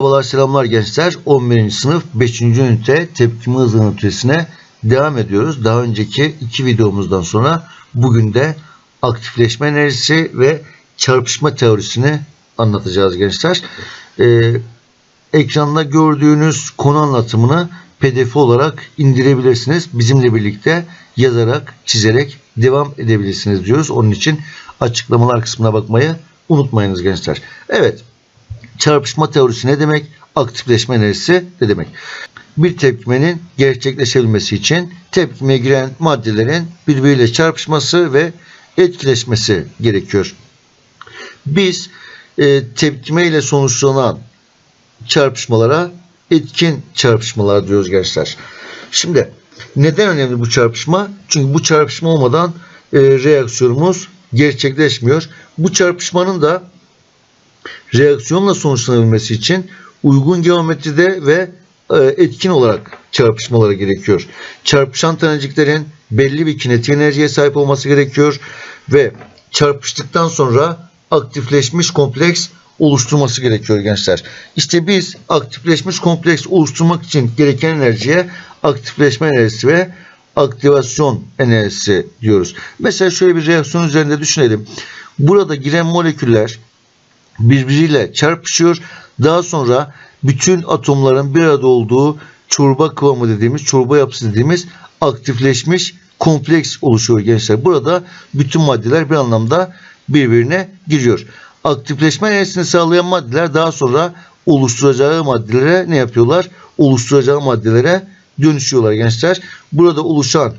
Merhabalar selamlar gençler. 11. sınıf 5. ünite tepkime hızı ünitesine devam ediyoruz. Daha önceki iki videomuzdan sonra bugün de aktifleşme enerjisi ve çarpışma teorisini anlatacağız gençler. Ee, ekranda gördüğünüz konu anlatımını pdf olarak indirebilirsiniz. Bizimle birlikte yazarak, çizerek devam edebilirsiniz diyoruz. Onun için açıklamalar kısmına bakmayı unutmayınız gençler. Evet, çarpışma teorisi ne demek? Aktifleşme enerjisi ne demek? Bir tepkimenin gerçekleşebilmesi için tepkimeye giren maddelerin birbiriyle çarpışması ve etkileşmesi gerekiyor. Biz e, tepkime ile sonuçlanan çarpışmalara etkin çarpışmalar diyoruz gençler. Şimdi neden önemli bu çarpışma? Çünkü bu çarpışma olmadan e, reaksiyonumuz gerçekleşmiyor. Bu çarpışmanın da reaksiyonla sonuçlanabilmesi için uygun geometride ve e, etkin olarak çarpışmaları gerekiyor. Çarpışan taneciklerin belli bir kinetik enerjiye sahip olması gerekiyor ve çarpıştıktan sonra aktifleşmiş kompleks oluşturması gerekiyor gençler. İşte biz aktifleşmiş kompleks oluşturmak için gereken enerjiye aktifleşme enerjisi ve aktivasyon enerjisi diyoruz. Mesela şöyle bir reaksiyon üzerinde düşünelim. Burada giren moleküller birbiriyle çarpışıyor. Daha sonra bütün atomların bir arada olduğu çorba kıvamı dediğimiz, çorba yapısı dediğimiz aktifleşmiş kompleks oluşuyor gençler. Burada bütün maddeler bir anlamda birbirine giriyor. Aktifleşme enerjisini sağlayan maddeler daha sonra oluşturacağı maddelere ne yapıyorlar? Oluşturacağı maddelere dönüşüyorlar gençler. Burada oluşan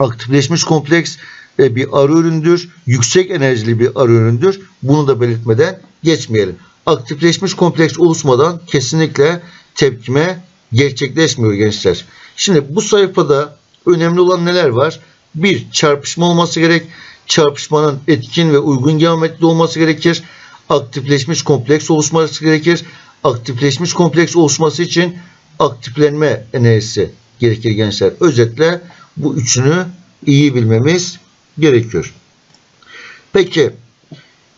aktifleşmiş kompleks e, bir arı üründür. Yüksek enerjili bir arı üründür. Bunu da belirtmeden geçmeyelim. Aktifleşmiş kompleks oluşmadan kesinlikle tepkime gerçekleşmiyor gençler. Şimdi bu sayfada önemli olan neler var? Bir, çarpışma olması gerek. Çarpışmanın etkin ve uygun geometride olması gerekir. Aktifleşmiş kompleks oluşması gerekir. Aktifleşmiş kompleks oluşması için aktiflenme enerjisi gerekir gençler. Özetle bu üçünü iyi bilmemiz gerekiyor. Peki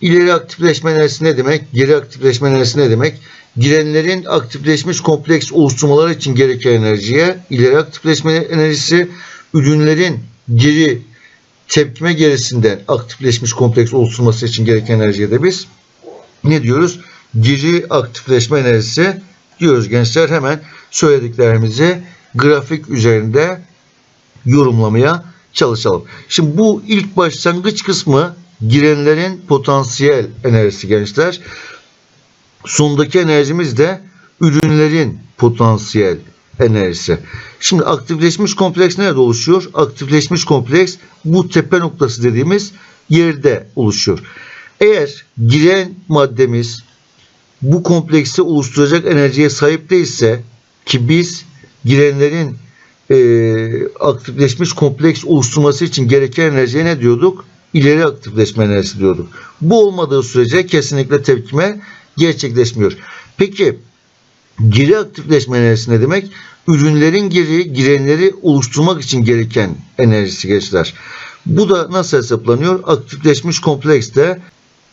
ileri aktifleşme enerjisi ne demek? Geri aktifleşme enerjisi ne demek? Girenlerin aktifleşmiş kompleks oluşturmaları için gereken enerjiye ileri aktifleşme enerjisi, ürünlerin geri tepkime gerisinden aktifleşmiş kompleks oluşturması için gereken enerjiye de biz ne diyoruz? Geri aktifleşme enerjisi diyoruz gençler. Hemen söylediklerimizi grafik üzerinde yorumlamaya çalışalım. Şimdi bu ilk başlangıç kısmı girenlerin potansiyel enerjisi gençler. Sondaki enerjimiz de ürünlerin potansiyel enerjisi. Şimdi aktifleşmiş kompleks nerede oluşuyor? Aktifleşmiş kompleks bu tepe noktası dediğimiz yerde oluşuyor. Eğer giren maddemiz bu kompleksi oluşturacak enerjiye sahip değilse ki biz girenlerin e, aktifleşmiş kompleks oluşturması için gereken enerjiye ne diyorduk? İleri aktifleşme enerjisi diyorduk. Bu olmadığı sürece kesinlikle tepkime gerçekleşmiyor. Peki geri aktifleşme enerjisi ne demek? Ürünlerin geri girenleri oluşturmak için gereken enerjisi gençler. Bu da nasıl hesaplanıyor? Aktifleşmiş komplekste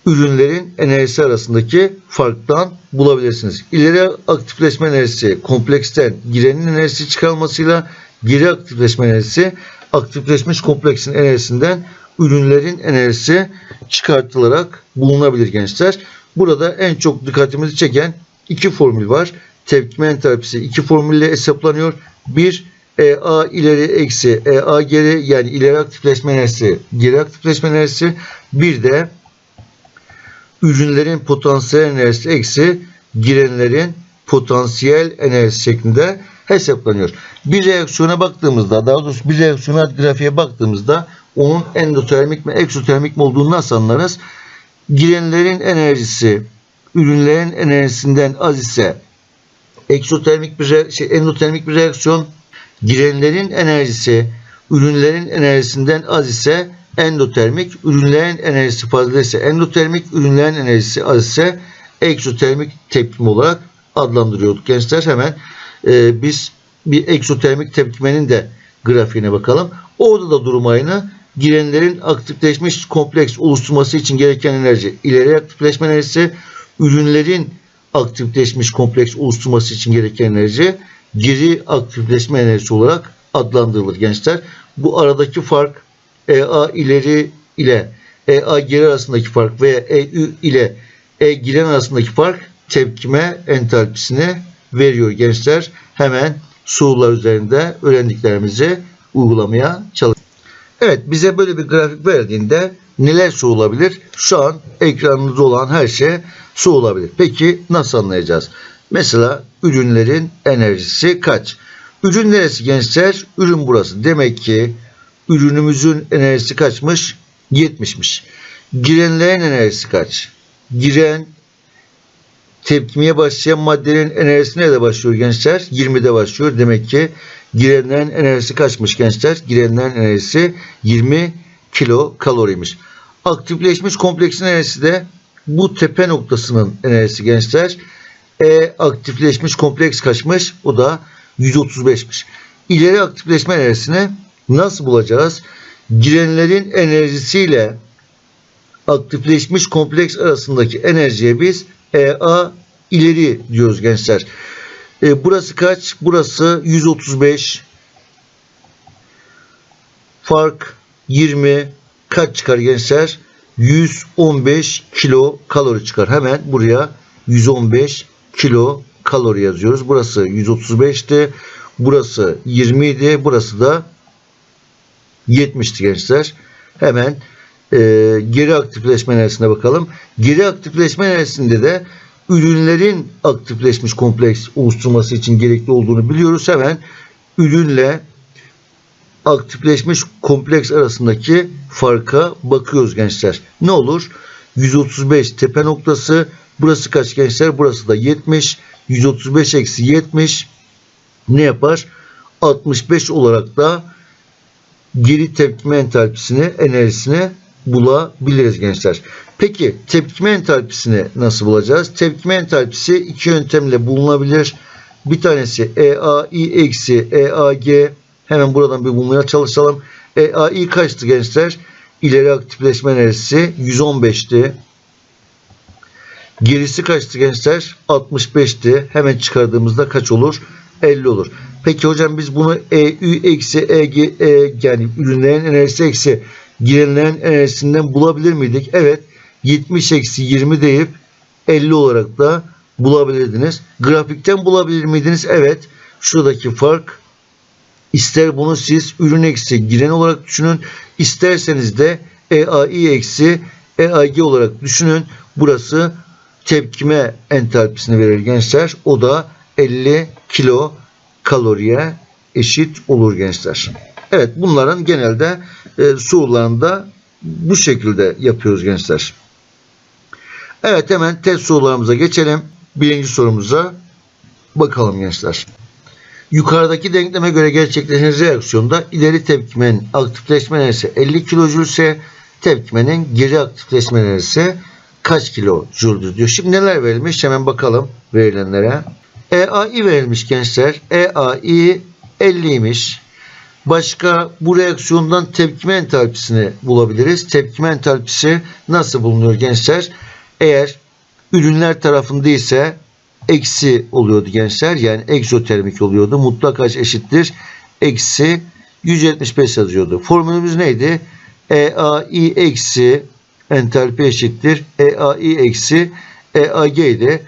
ürünlerin enerjisi arasındaki farktan bulabilirsiniz. İleri aktifleşme enerjisi kompleksten girenin enerjisi çıkarılmasıyla geri aktifleşme enerjisi aktifleşmiş kompleksin enerjisinden ürünlerin enerjisi çıkartılarak bulunabilir gençler. Burada en çok dikkatimizi çeken iki formül var. Tepkime entalpisi iki formülle hesaplanıyor. Bir EA ileri eksi EA geri yani ileri aktifleşme enerjisi geri aktifleşme enerjisi bir de ürünlerin potansiyel enerjisi eksi girenlerin potansiyel enerjisi şeklinde hesaplanıyor. Bir reaksiyona baktığımızda daha doğrusu bir reaksiyona grafiğe baktığımızda onun endotermik mi eksotermik mi olduğunu nasıl anlarız? Girenlerin enerjisi ürünlerin enerjisinden az ise eksotermik bir şey, endotermik bir reaksiyon girenlerin enerjisi ürünlerin enerjisinden az ise endotermik, ürünlerin enerjisi fazla ise endotermik, ürünlerin enerjisi az ise eksotermik tepkime olarak adlandırıyorduk. Gençler hemen e, biz bir eksotermik tepkimenin de grafiğine bakalım. Orada da durum aynı. Girenlerin aktifleşmiş kompleks oluşturması için gereken enerji ileri aktifleşme enerjisi, ürünlerin aktifleşmiş kompleks oluşturması için gereken enerji geri aktifleşme enerjisi olarak adlandırılır gençler. Bu aradaki fark EA ileri ile EA geri arasındaki fark veya EU ile E giren arasındaki fark tepkime entalpisini veriyor gençler. Hemen sorular üzerinde öğrendiklerimizi uygulamaya çalışıyoruz. Evet bize böyle bir grafik verdiğinde neler sorulabilir? Şu an ekranınızda olan her şey sorulabilir. Peki nasıl anlayacağız? Mesela ürünlerin enerjisi kaç? Ürün neresi gençler? Ürün burası. Demek ki ürünümüzün enerjisi kaçmış? 70'miş. Girenlerin enerjisi kaç? Giren tepkimeye başlayan maddenin enerjisi nerede başlıyor gençler? 20'de başlıyor. Demek ki girenlerin enerjisi kaçmış gençler? Girenlerin enerjisi 20 kilo kaloriymiş. Aktifleşmiş kompleksin enerjisi de bu tepe noktasının enerjisi gençler. E aktifleşmiş kompleks kaçmış? O da 135'miş. İleri aktifleşme enerjisini nasıl bulacağız? Girenlerin enerjisiyle aktifleşmiş kompleks arasındaki enerjiye biz EA ileri diyoruz gençler. E, burası kaç? Burası 135. Fark 20. Kaç çıkar gençler? 115 kilo kalori çıkar. Hemen buraya 115 kilo kalori yazıyoruz. Burası 135'ti. Burası 20 idi. Burası da 70'ti gençler. Hemen e, geri aktifleşme enerjisine bakalım. Geri aktifleşme enerjisinde de ürünlerin aktifleşmiş kompleks oluşturması için gerekli olduğunu biliyoruz. Hemen ürünle aktifleşmiş kompleks arasındaki farka bakıyoruz gençler. Ne olur? 135 tepe noktası. Burası kaç gençler? Burası da 70. 135 eksi 70 ne yapar? 65 olarak da geri tepkime entalpisini, enerjisini bulabiliriz gençler. Peki tepkime entalpisini nasıl bulacağız? Tepkime entalpisi iki yöntemle bulunabilir. Bir tanesi EAI eksi EAG. Hemen buradan bir bulmaya çalışalım. EAI kaçtı gençler? İleri aktifleşme enerjisi 115'ti. Gerisi kaçtı gençler? 65'ti. Hemen çıkardığımızda kaç olur? 50 olur. Peki hocam biz bunu EU eksi EG e, yani ürünlerin enerjisi eksi girenlerin enerjisinden bulabilir miydik? Evet. 70 eksi 20 deyip 50 olarak da bulabilirdiniz. Grafikten bulabilir miydiniz? Evet. Şuradaki fark ister bunu siz ürün eksi giren olarak düşünün. isterseniz de EAI eksi EAG olarak düşünün. Burası tepkime entalpisini verir gençler. O da 50 kilo kaloriye eşit olur gençler. Evet bunların genelde e, sorularında bu şekilde yapıyoruz gençler. Evet hemen test sorularımıza geçelim. Birinci sorumuza bakalım gençler. Yukarıdaki denkleme göre gerçekleşen reaksiyonda ileri tepkimenin aktifleşme enerjisi 50 kilojül ise tepkimenin geri aktifleşme enerjisi kaç kilojüldür diyor. Şimdi neler verilmiş hemen bakalım verilenlere. EAI verilmiş gençler. EAI 50'ymiş. Başka bu reaksiyondan tepkime entalpisini bulabiliriz. Tepkime entalpisi nasıl bulunuyor gençler? Eğer ürünler tarafında ise eksi oluyordu gençler. Yani egzotermik oluyordu. Mutlak H eşittir. Eksi 175 yazıyordu. Formülümüz neydi? EAI eksi entalpi eşittir. EAI eksi EAG idi.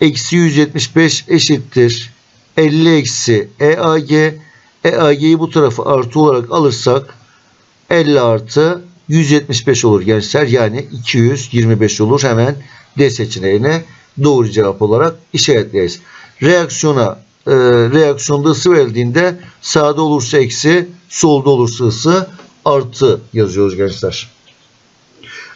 Eksi 175 eşittir. 50 eksi EAG. EAG'yi bu tarafa artı olarak alırsak 50 artı 175 olur gençler. Yani 225 olur. Hemen D seçeneğine doğru cevap olarak işaretleyeceğiz. Reaksiyona e, reaksiyonda ısı verildiğinde sağda olursa eksi, solda olursa ısı artı yazıyoruz gençler.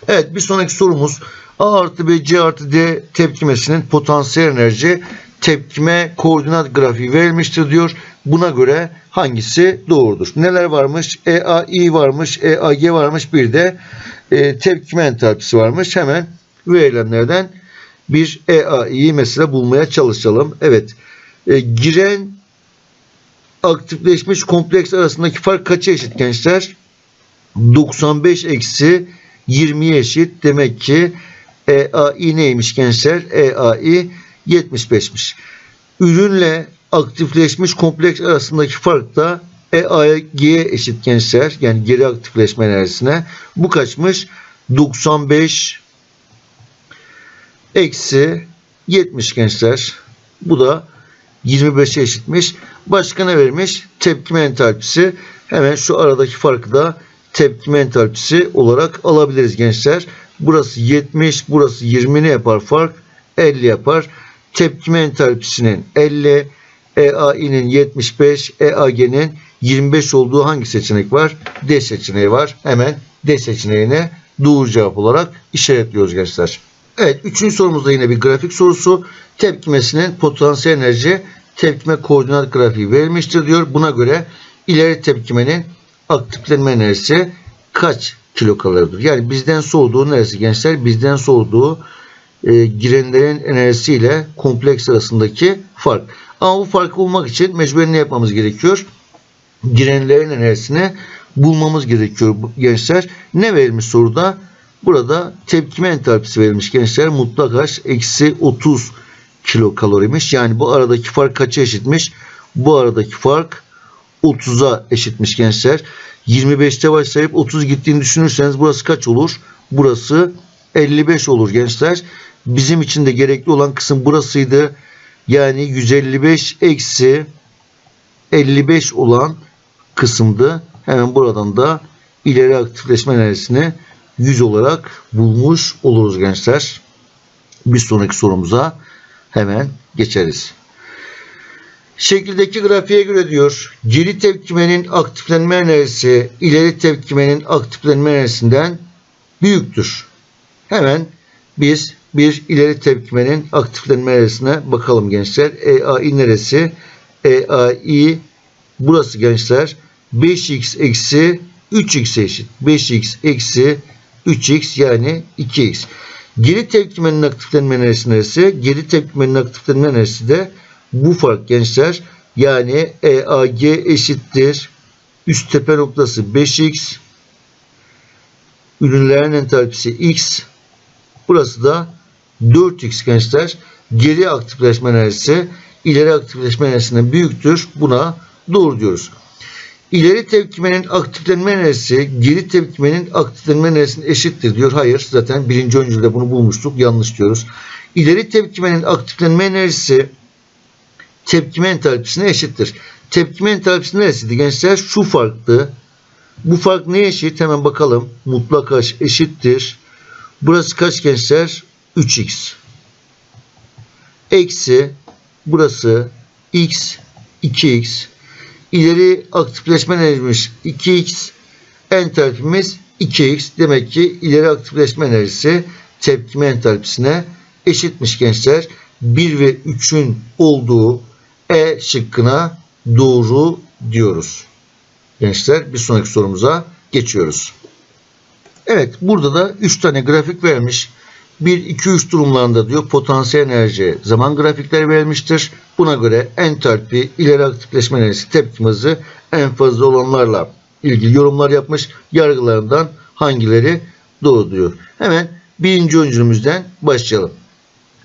Evet bir sonraki sorumuz A artı B C artı D tepkimesinin potansiyel enerji tepkime koordinat grafiği verilmiştir diyor. Buna göre hangisi doğrudur? Neler varmış? EAI varmış, EAG varmış, bir de e, tepkime entalpisi varmış. Hemen verilenlerden bir EAI'yi mesela bulmaya çalışalım. Evet. E, giren aktifleşmiş kompleks arasındaki fark kaça eşit gençler? 95 eksi 20'ye eşit. Demek ki EAI neymiş gençler? EAI 75'miş. Ürünle aktifleşmiş kompleks arasındaki fark da EAG'ye eşit gençler. Yani geri aktifleşme enerjisine. Bu kaçmış? 95 eksi 70 gençler. Bu da 25'e eşitmiş. Başka ne vermiş? Tepkime entalpisi. Hemen şu aradaki farkı da tepkime entalpisi olarak alabiliriz gençler. Burası 70, burası 20 ne yapar fark? 50 yapar. Tepkime entalpisinin 50, EAI'nin 75, EAG'nin 25 olduğu hangi seçenek var? D seçeneği var. Hemen D seçeneğine doğru cevap olarak işaretliyoruz gençler. Evet, üçüncü sorumuzda yine bir grafik sorusu. Tepkimesinin potansiyel enerji tepkime koordinat grafiği verilmiştir diyor. Buna göre ileri tepkimenin aktiflenme enerjisi kaç kilokaloridir? Yani bizden soğuduğu neresi gençler? Bizden soğuduğu e, girenlerin enerjisiyle kompleks arasındaki fark. Ama bu farkı bulmak için mecburen ne yapmamız gerekiyor? Girenlerin enerjisini bulmamız gerekiyor gençler. Ne verilmiş soruda? Burada tepkime entalpisi verilmiş gençler. Mutlak H eksi 30 kilokaloriymiş. Yani bu aradaki fark kaça eşitmiş? Bu aradaki fark 30'a eşitmiş gençler. 25'te başlayıp 30 gittiğini düşünürseniz burası kaç olur? Burası 55 olur gençler. Bizim için de gerekli olan kısım burasıydı. Yani 155 eksi 55 olan kısımdı. Hemen buradan da ileri aktifleşme enerjisini 100 olarak bulmuş oluruz gençler. Bir sonraki sorumuza hemen geçeriz. Şekildeki grafiğe göre diyor geri tepkimenin aktiflenme enerjisi ileri tepkimenin aktiflenme enerjisinden büyüktür. Hemen biz bir ileri tepkimenin aktiflenme enerjisine bakalım gençler. EAI neresi? EAI burası gençler 5x eksi 3x eşit. 5x eksi 3x yani 2x. Geri tepkimenin aktiflenme enerjisi neresi? Geri tepkimenin aktiflenme enerjisi de bu fark gençler. Yani EAG eşittir. Üst tepe noktası 5x. Ürünlerin entalpisi x. Burası da 4x gençler. Geri aktifleşme enerjisi ileri aktifleşme enerjisinden büyüktür. Buna doğru diyoruz. İleri tepkimenin aktiflenme enerjisi geri tepkimenin aktiflenme enerjisine eşittir diyor. Hayır zaten birinci öncülde bunu bulmuştuk. Yanlış diyoruz. İleri tepkimenin aktiflenme enerjisi tepkime entalpisine eşittir. Tepkime entalpisi neresiydi gençler? Şu farktı. Bu fark neye eşit? Hemen bakalım. Mutlak eşittir. Burası kaç gençler? 3x. Eksi burası x 2x ileri aktifleşme enerjimiz 2x entalpimiz 2x demek ki ileri aktifleşme enerjisi tepkime entalpisine eşitmiş gençler. 1 ve 3'ün olduğu E şıkkına doğru diyoruz. Gençler bir sonraki sorumuza geçiyoruz. Evet burada da 3 tane grafik vermiş. 1, 2, 3 durumlarında diyor potansiyel enerji zaman grafikleri verilmiştir. Buna göre entalpi, ileri aktifleşme enerjisi, tepkim hızı en fazla olanlarla ilgili yorumlar yapmış. Yargılarından hangileri doğru diyor. Hemen birinci öncülümüzden başlayalım.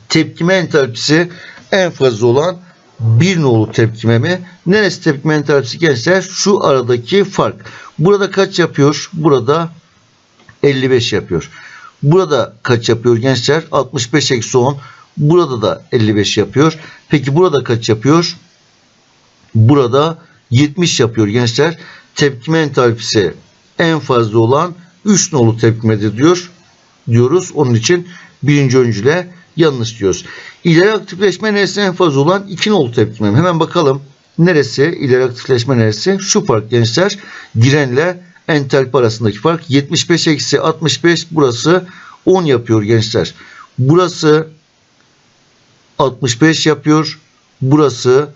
Tepkime entalpisi en fazla olan bir nolu tepkime mi? Neresi tepkime entalpisi gençler? Şu aradaki fark. Burada kaç yapıyor? Burada 55 yapıyor. Burada kaç yapıyor gençler? 65 eksi 10. Burada da 55 yapıyor. Peki burada kaç yapıyor? Burada 70 yapıyor gençler. Tepkime entalpisi en fazla olan 3 nolu tepkimedir diyor. Diyoruz. Onun için birinci öncüle yanlış diyoruz. İleri aktifleşme enerjisi en fazla olan 2 nolu tepkime. Hemen bakalım. Neresi ileri aktifleşme enerjisi? Şu fark gençler. Girenle entalpi arasındaki fark 75 eksi 65 burası 10 yapıyor gençler. Burası 65 yapıyor. Burası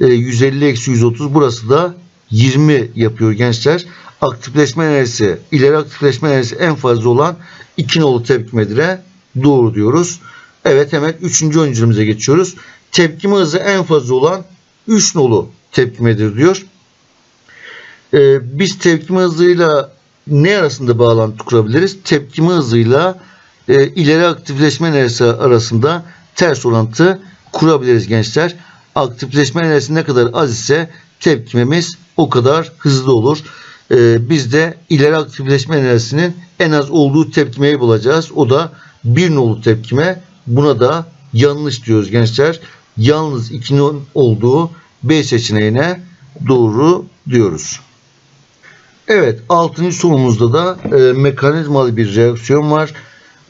150 eksi 130 burası da 20 yapıyor gençler. Aktifleşme enerjisi ileri aktifleşme enerjisi en fazla olan 2 nolu tepkimedire doğru diyoruz. Evet hemen 3. öncülümüze geçiyoruz. Tepkime hızı en fazla olan 3 nolu tepkimedir diyor e, biz tepkime hızıyla ne arasında bağlantı kurabiliriz? Tepkime hızıyla e, ileri aktifleşme enerjisi arasında ters orantı kurabiliriz gençler. Aktifleşme enerjisi ne kadar az ise tepkimemiz o kadar hızlı olur. E, biz de ileri aktifleşme enerjisinin en az olduğu tepkimeyi bulacağız. O da bir nolu tepkime. Buna da yanlış diyoruz gençler. Yalnız 2'nin olduğu B seçeneğine doğru diyoruz. Evet 6. sorumuzda da e, mekanizmalı bir reaksiyon var.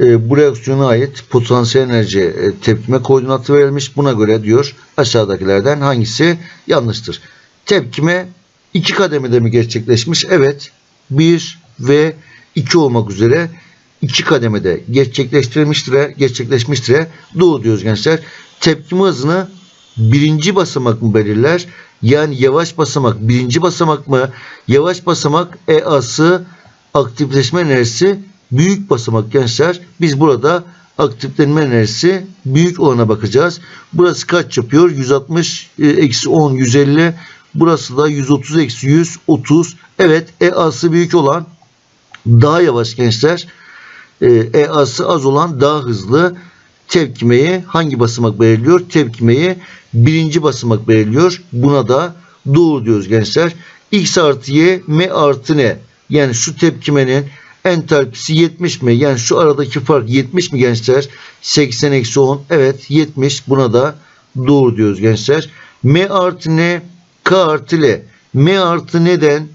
E, bu reaksiyona ait potansiyel enerji e, tepkime koordinatı verilmiş. Buna göre diyor aşağıdakilerden hangisi yanlıştır? Tepkime iki kademede mi gerçekleşmiş? Evet. 1 ve 2 olmak üzere iki kademede gerçekleştirilmiştir, gerçekleşmiştir. Doğru diyoruz gençler. Tepkime hızını birinci basamak mı belirler? Yani yavaş basamak birinci basamak mı? Yavaş basamak EA'sı aktifleşme enerjisi büyük basamak gençler. Biz burada aktiflenme enerjisi büyük olana bakacağız. Burası kaç yapıyor? 160 e, eksi 10 150. Burası da 130 eksi 100 30. Evet EA'sı büyük olan daha yavaş gençler. E, EA'sı az olan daha hızlı tepkimeyi hangi basamak belirliyor? Tepkimeyi birinci basamak belirliyor. Buna da doğru diyoruz gençler. X artı Y, M artı N. Yani şu tepkimenin entalpisi 70 mi? Yani şu aradaki fark 70 mi gençler? 80 eksi 10. Evet 70. Buna da doğru diyoruz gençler. M artı N, K artı L. M artı neden?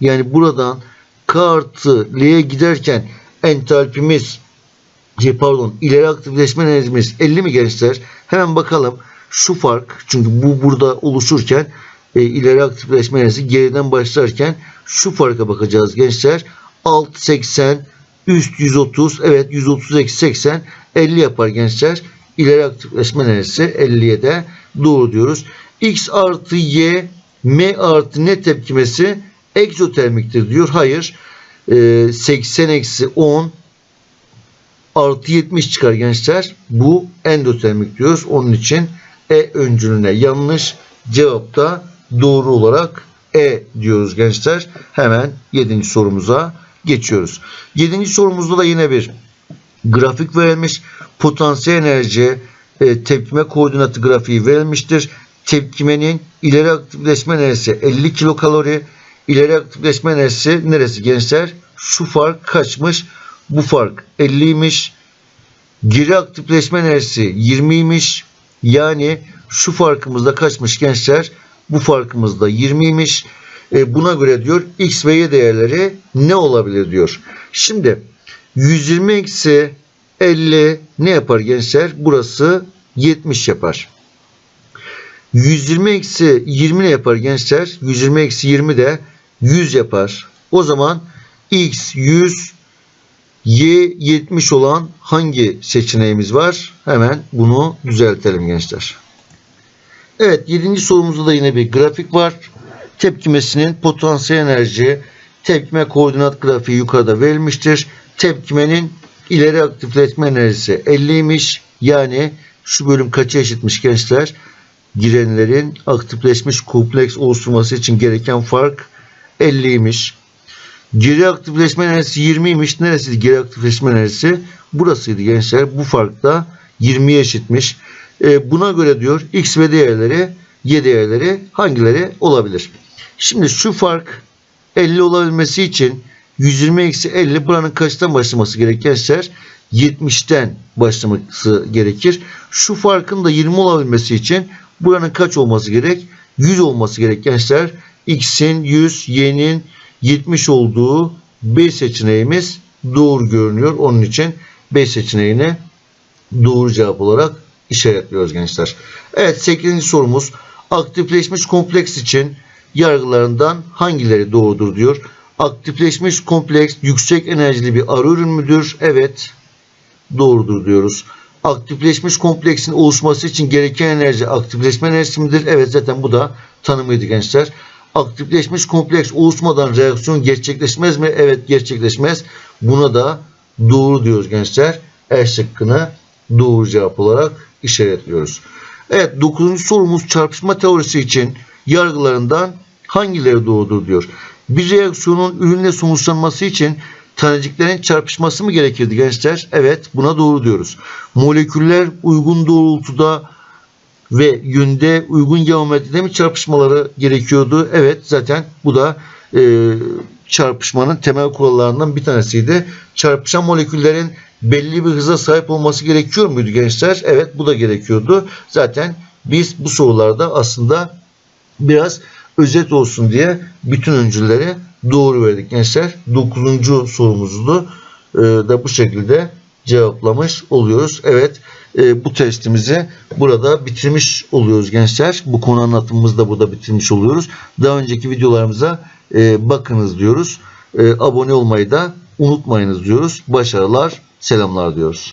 Yani buradan K artı L'ye giderken entalpimiz şey, pardon ileri aktifleşme enerjimiz 50 mi gençler? Hemen bakalım. Şu fark çünkü bu burada oluşurken e, ileri aktifleşme enerjisi geriden başlarken şu farka bakacağız gençler. Alt 80 üst 130 evet 130 eksi 80 50 yapar gençler. İleri aktifleşme enerjisi 50'ye de doğru diyoruz. X artı Y M artı ne tepkimesi egzotermiktir diyor. Hayır. E, 80 eksi 10 artı 70 çıkar gençler. Bu endotermik diyoruz. Onun için E öncülüne yanlış. Cevap da doğru olarak E diyoruz gençler. Hemen 7. sorumuza geçiyoruz. 7. sorumuzda da yine bir grafik verilmiş. Potansiyel enerji e, tepkime koordinatı grafiği verilmiştir. Tepkimenin ileri aktifleşme enerjisi 50 kilokalori. İleri aktifleşme enerjisi neresi gençler? Şu fark kaçmış? Bu fark 50'ymiş. Geri aktifleşme enerjisi 20'ymiş. Yani şu farkımızda kaçmış gençler? Bu farkımızda 20'ymiş. E, buna göre diyor x ve y değerleri ne olabilir diyor. Şimdi 120 eksi 50 ne yapar gençler? Burası 70 yapar. 120 eksi 20 ne yapar gençler? 120 eksi 20 de 100 yapar. O zaman x 100 Y 70 olan hangi seçeneğimiz var? Hemen bunu düzeltelim gençler. Evet 7. sorumuzda da yine bir grafik var. Tepkimesinin potansiyel enerji tepkime koordinat grafiği yukarıda verilmiştir. Tepkimenin ileri aktifleşme enerjisi 50'ymiş. Yani şu bölüm kaça eşitmiş gençler? Girenlerin aktifleşmiş kompleks oluşturması için gereken fark 50'ymiş. Geri aktifleşme enerjisi 20'ymiş. Neresiydi geri aktifleşme enerjisi? Burasıydı gençler. Bu fark da 20'ye eşitmiş. E, buna göre diyor x ve değerleri y değerleri hangileri olabilir? Şimdi şu fark 50 olabilmesi için 120 eksi 50 buranın kaçtan başlaması gerekir gençler? 70'ten başlaması gerekir. Şu farkın da 20 olabilmesi için buranın kaç olması gerek? 100 olması gerek gençler. X'in 100, y'nin 70 olduğu B seçeneğimiz doğru görünüyor. Onun için B seçeneğini doğru cevap olarak işaretliyoruz gençler. Evet 8. sorumuz aktifleşmiş kompleks için yargılarından hangileri doğrudur diyor. Aktifleşmiş kompleks yüksek enerjili bir arı ürün müdür? Evet doğrudur diyoruz. Aktifleşmiş kompleksin oluşması için gereken enerji aktifleşme enerjisi midir? Evet zaten bu da tanımıydı gençler aktifleşmiş kompleks oluşmadan reaksiyon gerçekleşmez mi? Evet gerçekleşmez. Buna da doğru diyoruz gençler. E şıkkını doğru cevap olarak işaretliyoruz. Evet 9. sorumuz çarpışma teorisi için yargılarından hangileri doğrudur diyor. Bir reaksiyonun ürünle sonuçlanması için taneciklerin çarpışması mı gerekirdi gençler? Evet buna doğru diyoruz. Moleküller uygun doğrultuda ve yönde uygun geometride mi çarpışmaları gerekiyordu? Evet zaten bu da e, çarpışmanın temel kurallarından bir tanesiydi. Çarpışan moleküllerin belli bir hıza sahip olması gerekiyor muydu gençler? Evet bu da gerekiyordu. Zaten biz bu sorularda aslında biraz özet olsun diye bütün öncülleri doğru verdik gençler. Dokuzuncu sorumuzu e, da bu şekilde cevaplamış oluyoruz. Evet e, bu testimizi burada bitirmiş oluyoruz gençler. Bu konu anlatımımızı da burada bitirmiş oluyoruz. Daha önceki videolarımıza e, bakınız diyoruz. E, abone olmayı da unutmayınız diyoruz. Başarılar, selamlar diyoruz.